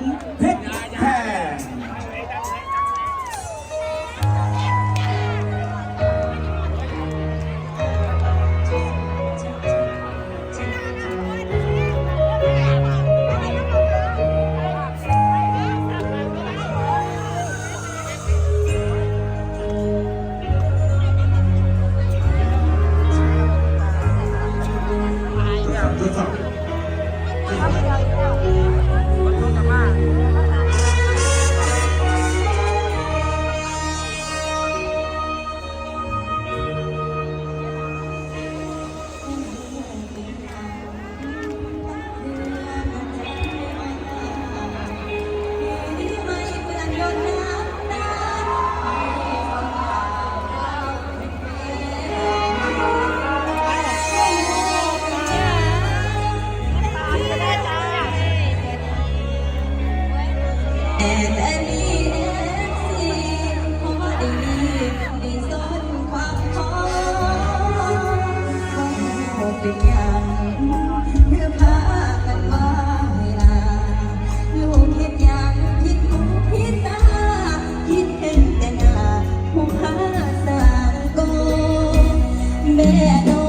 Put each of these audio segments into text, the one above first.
Pick and any เพราะว่าได้มีได้นความขอบ่เป็นหยังเพื่อพากันว่าเวลาลูกเฮ็ดหยังผิดหูผิดตาคิดเห็นแต่หนาผู้หาสางโกแม่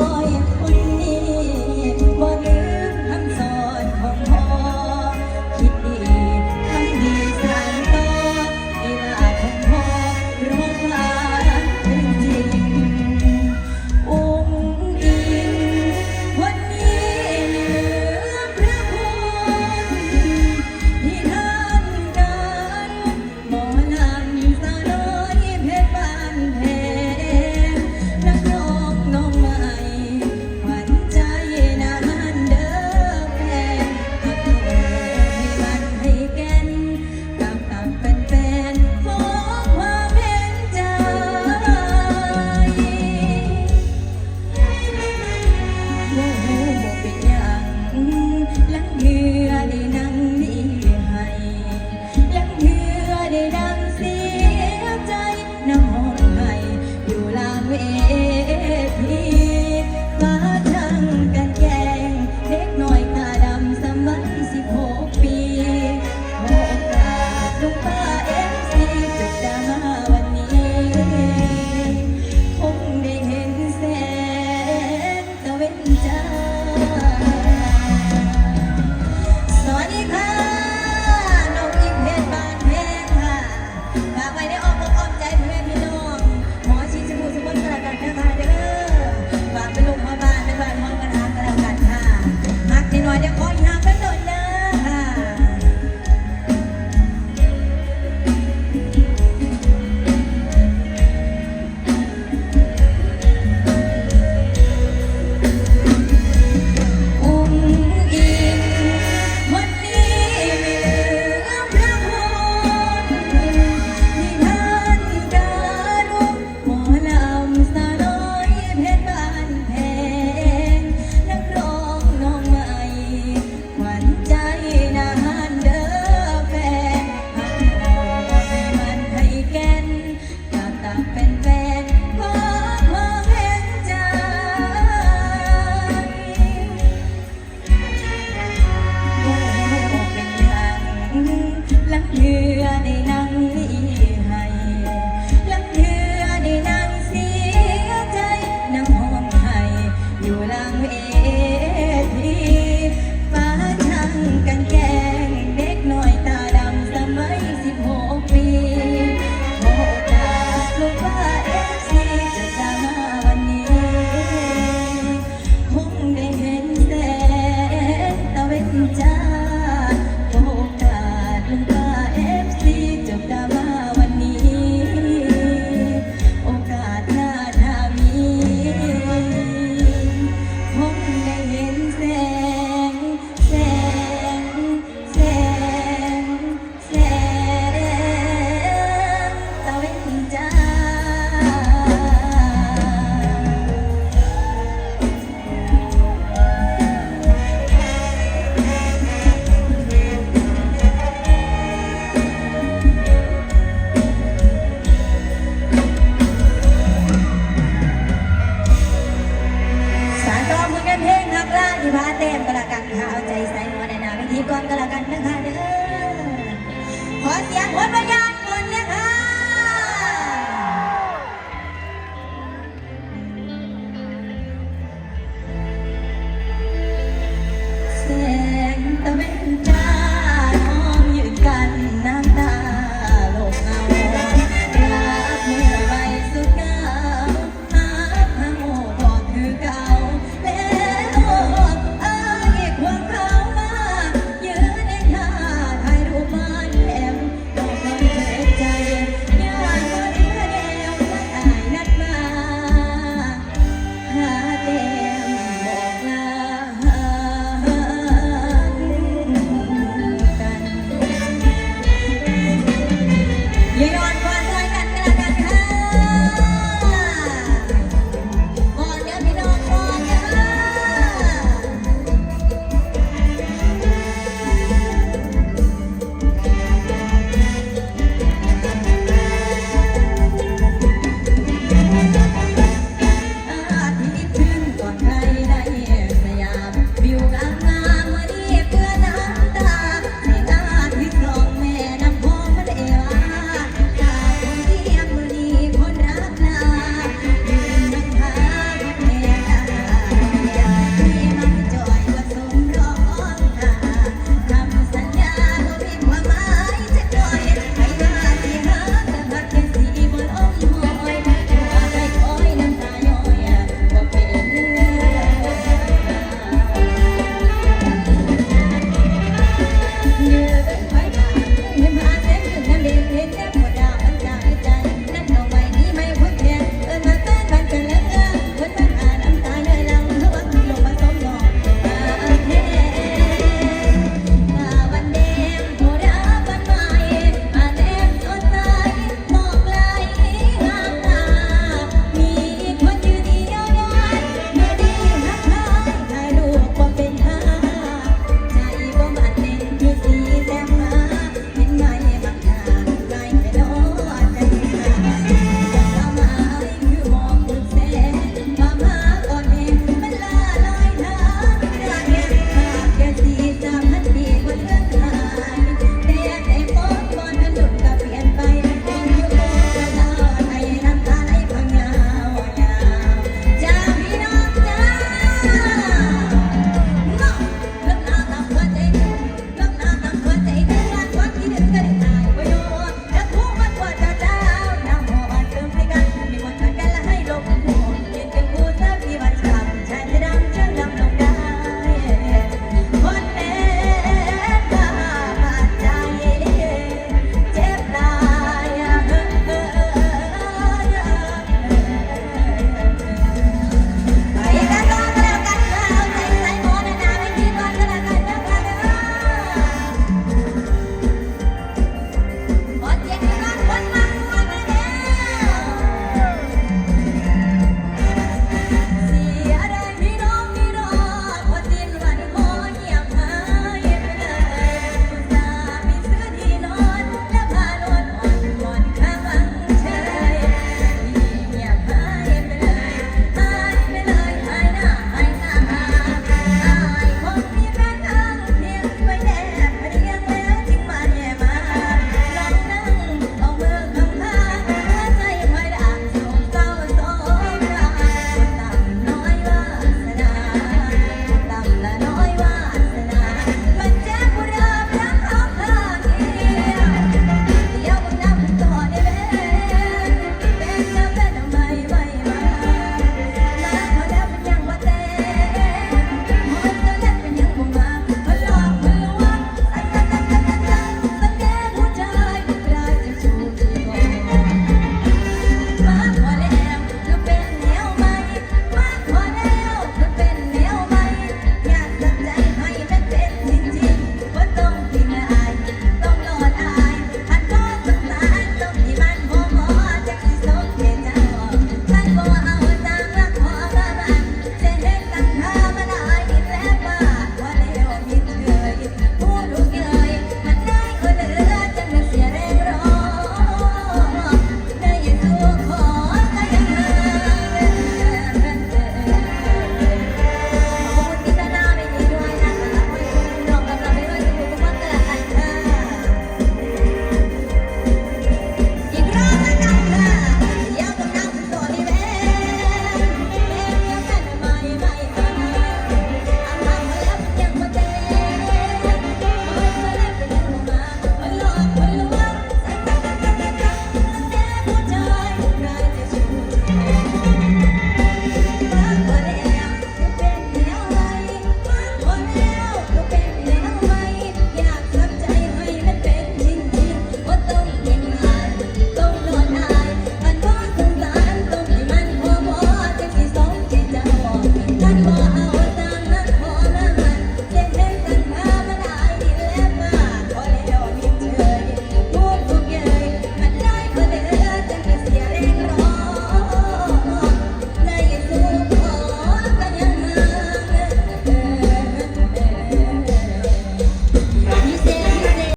นะคะเอาใจใส่หัวในนาพิธีก่อนก็แล้วกันนะคะ